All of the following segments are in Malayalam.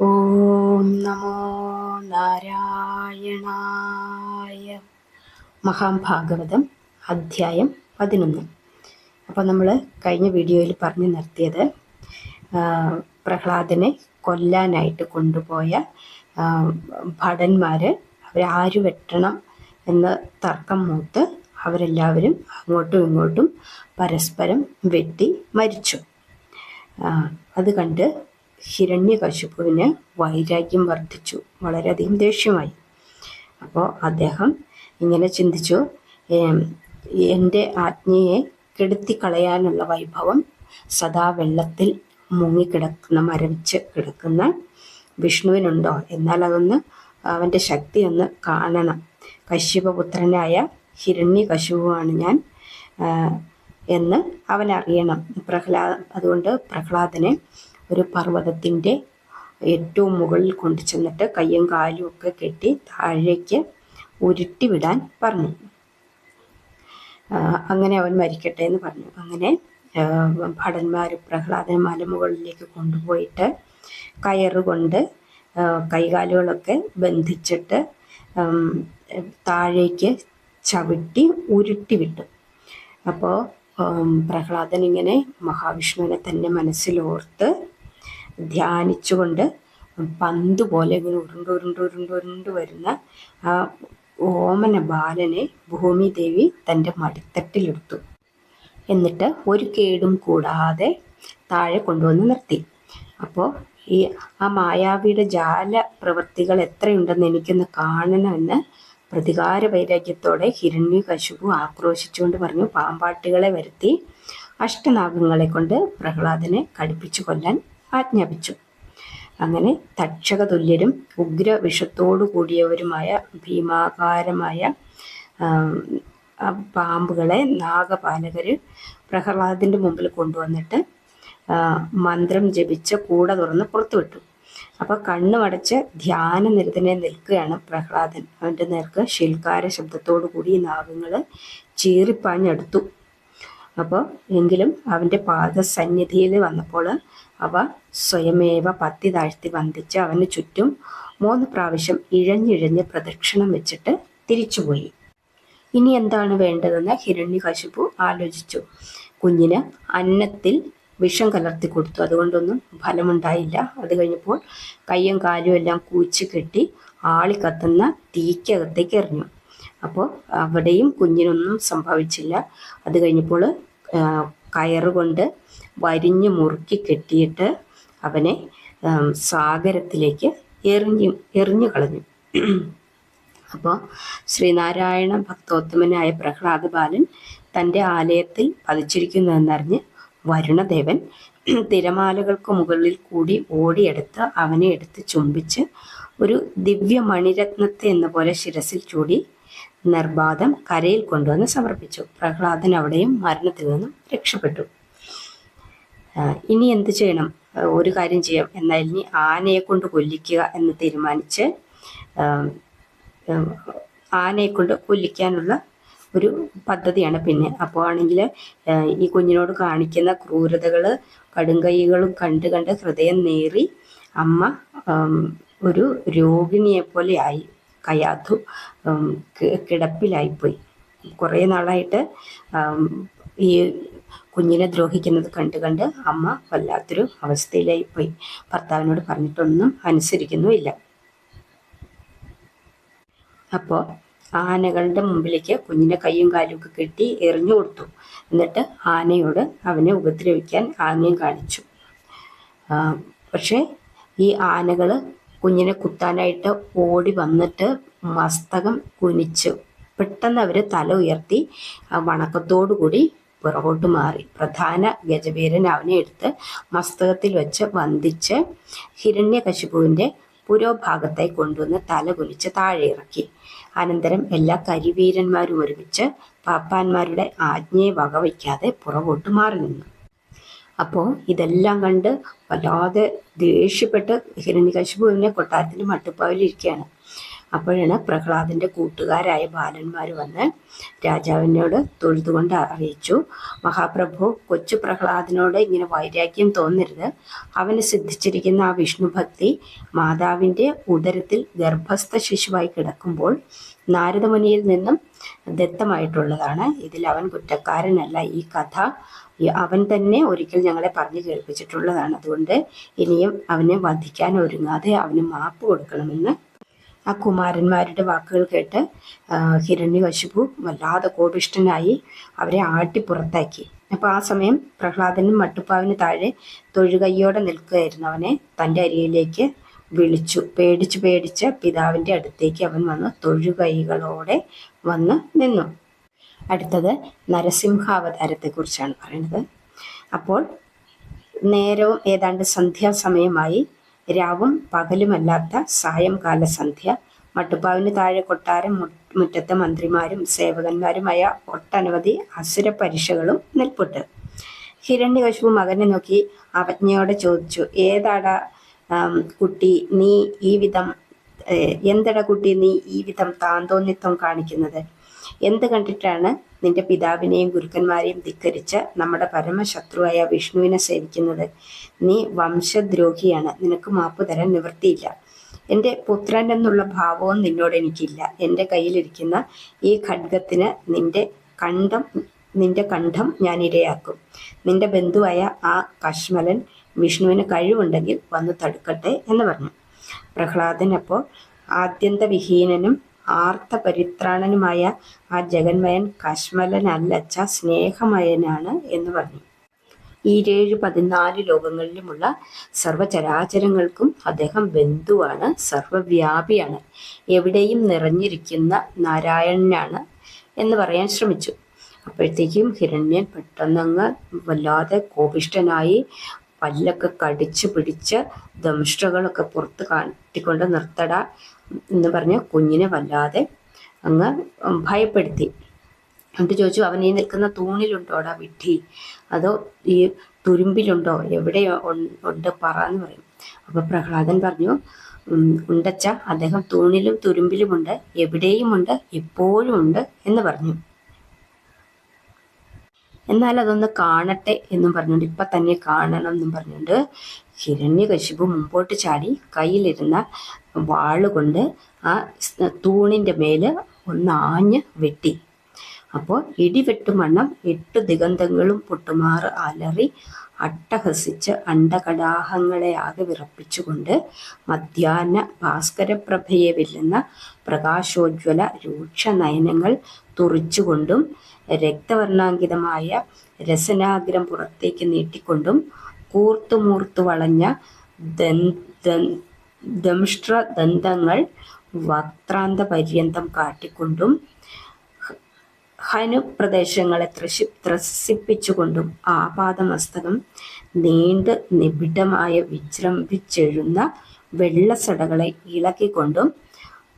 ഓം നമോ നാരായണായ. മഹാഭാഗവതം അധ്യായം പതിനൊന്ന്. അപ്പോൾ നമ്മൾ കഴിഞ്ഞ വീഡിയോയിൽ പറഞ്ഞു നിർത്തിയത് പ്രഹ്ലാദനെ കൊല്ലാനായിട്ട് കൊണ്ടുപോയ ഭടന്മാർ അവരാര് വെട്ടണം എന്ന തർക്കം മൂത്ത് അവരെല്ലാവരും അങ്ങോട്ടും ഇങ്ങോട്ടും പരസ്പരം വെട്ടി മരിച്ചു. അത് കണ്ട് ഹിരണ്യകശുപുവിന് വൈരാഗ്യം വർദ്ധിച്ചു. വളരെയധികം ദേഷ്യമായി. അപ്പോൾ അദ്ദേഹം ഇങ്ങനെ ചിന്തിച്ചു എന്റെ ആജ്ഞയെ കെടുത്തിക്കളയാനുള്ള വൈഭവം സദാ വെള്ളത്തിൽ മുങ്ങിക്കിടക്കുന്ന മരവിച്ച് കിടക്കുന്ന വിഷ്ണുവിനുണ്ടോ? എന്നാൽ അതൊന്ന് അവന്റെ ശക്തി ഒന്ന് കാണണം. കശ്യപപുത്രനായ ഹിരണ്യകശുവാണ് ഞാൻ എന്ന് അവൻ അറിയണം പ്രഹ്ലാ അതുകൊണ്ട് പ്രഹ്ലാദനെ ഒരു പർവതത്തിന്റെ ഏറ്റവും മുകളിൽ കൊണ്ടു ചെന്നിട്ട് കയ്യും കാലും ഒക്കെ കെട്ടി താഴേക്ക് ഉരുട്ടി വിടാൻ പറഞ്ഞു അങ്ങനെ അവൻ മരിക്കട്ടെ എന്ന് പറഞ്ഞു. അങ്ങനെ ഭടന്മാർ പ്രഹ്ലാദൻ മലമുകളിലേക്ക് കൊണ്ടുപോയിട്ട് കയറുകൊണ്ട് കൈകാലുകളൊക്കെ ബന്ധിച്ചിട്ട് താഴേക്ക് ചവിട്ടി ഉരുട്ടി വിട്ടു അപ്പോൾ പ്രഹ്ലാദൻ ഇങ്ങനെ മഹാവിഷ്ണുവിനെ തന്നെ മനസ്സിലോർത്ത് ധ്യാനിച്ചുകൊണ്ട് പന്ത് പോലെ ഇങ്ങനെ ഉരുണ്ട് ഉരുണ്ട് ഉരുണ്ട് ഉരുണ്ട് വരുന്ന ആ ഓമന ബാലനെ ഭൂമിദേവി തന്റെ മടിത്തട്ടിലെടുത്തു. എന്നിട്ട് ഒരു കേടും കൂടാതെ താഴെ കൊണ്ടുവന്ന് നിർത്തി. അപ്പോൾ ഈ ആ മായാവിയുടെ ജാല പ്രവൃത്തികൾ എത്രയുണ്ടെന്ന് എനിക്കൊന്ന് കാണണമെന്ന് പ്രതികാര വൈരാഗ്യത്തോടെ ഹിരണ്യ കശുപു ആക്രോശിച്ചുകൊണ്ട് പറഞ്ഞു പാമ്പാട്ടികളെ വരുത്തി അഷ്ടനാഗങ്ങളെ കൊണ്ട് പ്രഹ്ലാദനെ കടുപ്പിച്ചു കൊല്ലാൻ ആജ്ഞാപിച്ചു. അങ്ങനെ തക്ഷക തുല്യരും ഉഗ്ര വിഷത്തോടു കൂടിയവരുമായ ഭീമാകാരമായ പാമ്പുകളെ നാഗപാലകർ പ്രഹ്ലാദിന്റെ മുമ്പിൽ കൊണ്ടുവന്നിട്ട് മന്ത്രം ജപിച്ച് കൂട തുറന്ന് പുറത്തുവിട്ടു. അപ്പോൾ കണ്ണുമടച്ച് ധ്യാനനിരതനെ നിൽക്കുകയാണ് പ്രഹ്ലാദൻ. അവന്റെ നേർക്ക് ശിൽക്കാര ശബ്ദത്തോടു കൂടി നാഗങ്ങൾ ചീറിപ്പാഞ്ഞെടുത്തു. അപ്പോൾ എങ്കിലും അവന്റെ പാദസന്നിധിയിൽ വന്നപ്പോൾ അവ സ്വയമേവ പത്തി താഴ്ത്തി വന്ദിച്ച് അവന് ചുറ്റും മൂന്ന് പ്രാവശ്യം ഇഴഞ്ഞിഴഞ്ഞ് പ്രദക്ഷിണം വെച്ചിട്ട് തിരിച്ചുപോയി. ഇനി എന്താണ് വേണ്ടതെന്ന് ഹിരണ്യകശിപു ആലോചിച്ചു. കുഞ്ഞിന് അന്നത്തിൽ വിഷം കലർത്തി കൊടുത്തു. അതുകൊണ്ടൊന്നും ഫലമുണ്ടായില്ല. അത് കഴിഞ്ഞപ്പോൾ കയ്യും കാലും എല്ലാം കൂച്ചു കെട്ടി ആളി കത്തുന്ന തീക്കകത്തേക്ക് എറിഞ്ഞു. അപ്പോൾ അവിടെയും കുഞ്ഞിനൊന്നും സംഭവിച്ചില്ല. അത് കഴിഞ്ഞപ്പോൾ കയറുകൊണ്ട് വരിഞ്ഞ് മുറുക്കി കെട്ടിയിട്ട് അവനെ സാഗരത്തിലേക്ക് എറിഞ്ഞു എറിഞ്ഞു കളഞ്ഞു. അപ്പോൾ ശ്രീനാരായണ ഭക്തോത്തമനായ പ്രഹ്ലാദ ബാലൻ തന്റെ ആലയത്തിൽ പതിച്ചിരിക്കുന്നതെന്നറിഞ്ഞ് വരുണദേവൻ തിരമാലകൾക്ക് മുകളിൽ കൂടി ഓടിയെടുത്ത് അവനെ എടുത്ത് ചുംബിച്ച് ഒരു ദിവ്യ മണിരത്നത്തെ എന്ന പോലെ ശിരസിൽ ചൂടി നിർബാധം കരയിൽ കൊണ്ടുവന്ന് സമർപ്പിച്ചു. പ്രഹ്ലാദൻ അവിടെയും മരണത്തിൽ നിന്നും രക്ഷപ്പെട്ടു. ഇനി എന്ത് ചെയ്യണം? ഒരു കാര്യം ചെയ്യാം. എന്നാൽ ഇനി ആനയെ കൊണ്ട് കൊല്ലിക്കുക എന്ന് തീരുമാനിച്ച് ആനയെ കൊണ്ട് കൊല്ലിക്കാനുള്ള ഒരു പദ്ധതിയാണ് പിന്നെ. അപ്പോൾ ആണെങ്കിൽ ഈ കുഞ്ഞിനോട് കാണിക്കുന്ന ക്രൂരതകൾ കടുങ്കൈകളും കണ്ട് കണ്ട് ഹൃദയം നേറി അമ്മ ഒരു രോഗിണിയെ പോലെ ആയി കയാതു കിടപ്പിലായിപ്പോയി. കുറേ നാളായിട്ട് ഈ കുഞ്ഞിനെ ദ്രോഹിക്കുന്നത് കണ്ട് കണ്ട് അമ്മ വല്ലാത്തൊരു അവസ്ഥയിലായി പോയി. ഭർത്താവിനോട് പറഞ്ഞിട്ടൊന്നും അനുസരിക്കുന്നുമില്ല അപ്പോൾ ആനകളുടെ മുമ്പിലേക്ക് കുഞ്ഞിനെ കൈയും കാലും ഒക്കെ കെട്ടി എറിഞ്ഞു കൊടുത്തു. എന്നിട്ട് ആനയോട് അവനെ ഉപദ്രവിക്കാൻ ആനയും കാണിച്ചു. പക്ഷേ ഈ ആനകൾ കുഞ്ഞിനെ കുത്താനായിട്ട് ഓടി വന്നിട്ട് മസ്തകം കുനിച്ചു പെട്ടെന്ന് അവർ തല ഉയർത്തി വണക്കത്തോടുകൂടി പുറകോട്ട് മാറി. പ്രധാന ഗജവീരൻ അവനെ എടുത്ത് മസ്തകത്തിൽ വെച്ച് വന്ദിച്ച് ഹിരണ്യകശിപുവിന്റെ പുരോഭാഗത്തായി കൊണ്ടുവന്ന് തല കുലിച്ച് താഴെ ഇറക്കി അനന്തരം എല്ലാ കരിവീരന്മാരും ഒരുമിച്ച് പാപ്പാന്മാരുടെ ആജ്ഞയെ വകവയ്ക്കാതെ പുറകോട്ട് മാറി നിന്നു. അപ്പോൾ ഇതെല്ലാം കണ്ട് വല്ലാതെ ദേഷ്യപ്പെട്ട് ഹിരണ്യകശിപുവിനെ കൊട്ടാരത്തിന്റെ മട്ടുപ്പാവിലിരിക്കുകയാണ്. അപ്പോഴാണ് പ്രഹ്ലാദന്റെ കൂട്ടുകാരായ ബാലന്മാർ വന്ന് രാജാവിനോട് തൊഴുതുകൊണ്ട് അറിയിച്ചു. മഹാപ്രഭു കൊച്ചു പ്രഹ്ലാദനോട് ഇങ്ങനെ വൈരാഗ്യം തോന്നരുത്. അവന് സിദ്ധിച്ചിരിക്കുന്ന ആ വിഷ്ണുഭക്തി മാതാവിന്റെ ഉദരത്തിൽ ഗർഭസ്ഥ ശിശുവായി കിടക്കുമ്പോൾ നാരദമുനിയിൽ നിന്നും ദത്തമായിട്ടുള്ളതാണ്. ഇതിൽ അവൻ കുറ്റക്കാരനല്ല. ഈ കഥ അവൻ തന്നെ ഒരിക്കൽ ഞങ്ങളെ പറഞ്ഞു കേൾപ്പിച്ചിട്ടുള്ളതാണ്. അതുകൊണ്ട് ഇനിയും അവനെ വധിക്കാൻ ഒരുങ്ങാതെ അവന് മാപ്പ് കൊടുക്കണമെന്ന് ആ കുമാരന്മാരുടെ വാക്കുകൾ കേട്ട് ഹിരണ്യകശിപു വല്ലാതെ കോപിഷ്ടനായി അവരെ ആട്ടി പുറത്താക്കി. അപ്പോൾ ആ സമയം പ്രഹ്ലാദനും മട്ടുപ്പാവിന് താഴെ തൊഴുകയ്യോടെ നിൽക്കുകയായിരുന്നു. അവനെ തന്റെ അരിയിലേക്ക് വിളിച്ചു. പേടിച്ച് പേടിച്ച് പിതാവിന്റെ അടുത്തേക്ക് അവൻ വന്ന് തൊഴുകൈകളോടെ വന്ന് നിന്നു. അടുത്തത് നരസിംഹാവതാരത്തെക്കുറിച്ചാണ് പറയുന്നത്. അപ്പോൾ നേരവും ഏതാണ്ട് സന്ധ്യാസമയമായി രാവും പകലുമല്ലാത്ത സായംകാല സന്ധ്യ മട്ടുപ്പാവിന് താഴെ കൊട്ടാരം മുറ്റത്തെ മന്ത്രിമാരും സേവകന്മാരുമായ ഒട്ടനവധി അസുര പരീക്ഷകളും നിൽപ്പുണ്ട് ഹിരണ്യകശു മകനെ നോക്കി അവജ്ഞയോടെ ചോദിച്ചു ഏതാടാ കുട്ടി? നീ ഈ വിധം എന്തട കുട്ടി? നീ ഈ വിധം താന്തോന്നിത്വം കാണിക്കുന്നത്? എന്ത് കണ്ടിട്ടാണ് നിന്റെ പിതാവിനെയും ഗുരുക്കന്മാരെയും ധിക്കരിച്ച് നമ്മുടെ പരമശത്രുവായ വിഷ്ണുവിനെ സേവിക്കുന്നത്? നീ വംശദ്രോഹിയാണ്. നിനക്ക് മാപ്പ് തരാൻ നിവൃത്തിയില്ല. എന്റെ പുത്രൻ എന്നുള്ള ഭാവവും നിന്നോട് എനിക്കില്ല. എന്റെ കയ്യിലിരിക്കുന്ന ഈ ഖഡ്ഗത്തിന് നിന്റെ കണ്ഠം നിന്റെ കണ്ഠം ഞാൻ ഇരയാക്കും. നിന്റെ ബന്ധുവായ ആ കശ്മലൻ വിഷ്ണുവിന് കഴിവുണ്ടെങ്കിൽ വന്ന് തടുക്കട്ടെ എന്ന് പറഞ്ഞു. പ്രഹ്ലാദൻ അപ്പോൾ ആദ്യന്തവിഹീനനും ആർത്ത പരിത്രാണനുമായ ആ ജഗന്മയൻ കശ്മലനല്ലച്ച സ്നേഹമയനാണ് എന്ന് പറഞ്ഞു. ഈ ഏഴ് പതിനാല് ലോകങ്ങളിലുമുള്ള സർവചരാചരങ്ങൾക്കും അദ്ദേഹം ബന്ധുവാണ് സർവവ്യാപിയാണ് എവിടെയും നിറഞ്ഞിരിക്കുന്ന നാരായണനാണ് എന്ന് പറയാൻ ശ്രമിച്ചു. അപ്പോഴത്തേക്കും ഹിരണ്യൻ പെട്ടെന്നങ്ങ് വല്ലാതെ കോപിഷ്ടനായി പല്ലൊക്കെ കടിച്ചു പിടിച്ച് ദംഷ്ടകളൊക്കെ പുറത്ത് കാട്ടിക്കൊണ്ട് നിർത്തട എന്ന് പറഞ്ഞ് കുഞ്ഞിനെ വല്ലാതെ അങ്ങ് ഭയപ്പെടുത്തി. എന്നിട്ട് ചോദിച്ചു അവൻ ഈ നിൽക്കുന്ന തൂണിലുണ്ടോടാ വിഡ്ഢി? അതോ ഈ തുരുമ്പിലുണ്ടോ? എവിടെ ഉണ്ട് പറ എന്ന് പറയും. അപ്പൊ പ്രഹ്ലാദൻ പറഞ്ഞു ഉണ്ടച്ച അദ്ദേഹം തൂണിലും തുരുമ്പിലുമുണ്ട് എവിടെയുമുണ്ട് എപ്പോഴും ഉണ്ട് എന്ന് പറഞ്ഞു. എന്നാൽ അതൊന്ന് കാണട്ടെ എന്നും പറഞ്ഞുകൊണ്ട് ഇപ്പം തന്നെ കാണണം എന്നും പറഞ്ഞുകൊണ്ട് ഹിരണ്യകശിപു മുമ്പോട്ട് ചാടി കയ്യിലിരുന്ന വാളുകൊണ്ട് ആ തൂണിന്റെ മേൽ ഒന്ന് ആഞ്ഞ് വെട്ടി. അപ്പോൾ ഇടിവെട്ടും വണ്ണം എട്ട് ദിഗന്ധങ്ങളും പൊട്ടുമാറ് അലറി അട്ടഹസിച്ച് അണ്ടകടാഹങ്ങളെ ആകെ വിറപ്പിച്ചുകൊണ്ട് മധ്യാഹ്ന ഭാസ്കരപ്രഭയെ വെല്ലുന്ന പ്രകാശോജ്വല രൂക്ഷ നയനങ്ങൾ തുറിച്ചുകൊണ്ടും രക്തവർണാങ്കിതമായ രസനാഗ്രം പുറത്തേക്ക് നീട്ടിക്കൊണ്ടും കൂർത്തുമൂർത്തു വളഞ്ഞ ദംഷ്ട്രദന്തങ്ങൾ വക്രാന്ത പര്യന്തം കാട്ടിക്കൊണ്ടും ഹനു പ്രദേശങ്ങളെ ത്രശി ത്രസിപ്പിച്ചുകൊണ്ടും ആപാദമസ്തകം നീണ്ട് നിബിഡമായ വിജൃംഭിച്ചെഴുന്ന വെള്ളസടകളെ ഇളക്കിക്കൊണ്ടും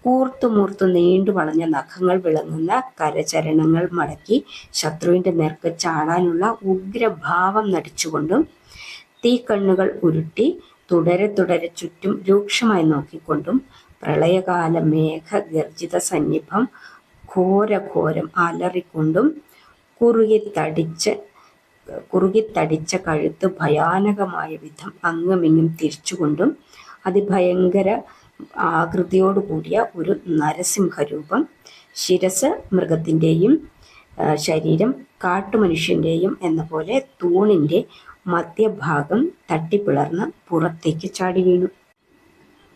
കൂർത്തുമൂർത്തു നീണ്ടു വളഞ്ഞ നഖങ്ങൾ വിളങ്ങുന്ന കരചരണങ്ങൾ മടക്കി ശത്രുവിന്റെ നേർക്ക് ചാടാനുള്ള ഉഗ്രഭാവം നടിച്ചുകൊണ്ടും തീക്കണ്ണുകൾ ഉരുട്ടി തുടരെ തുടരെ ചുറ്റും രൂക്ഷമായി നോക്കിക്കൊണ്ടും പ്രളയകാല മേഘ മേഘഗർജിത സന്നിഭം ഘോരഘോരം അലറിക്കൊണ്ടും കുറുകി തടിച്ച് കുറുകി തടിച്ച കഴുത്ത് ഭയാനകമായ വിധം അങ്ങുമിങ്ങും തിരിച്ചുകൊണ്ടും അതിഭയങ്കര ആകൃതിയോട് കൂടിയ ഒരു നരസിംഹരൂപം. ശിരസ് മൃഗത്തിന്റെയും ശരീരം കാട്ടുമനുഷ്യന്റെയും എന്ന പോലെ തൂണിന്റെ മധ്യഭാഗം തട്ടിപ്പിളർന്ന് പുറത്തേക്ക് ചാടി വീണു.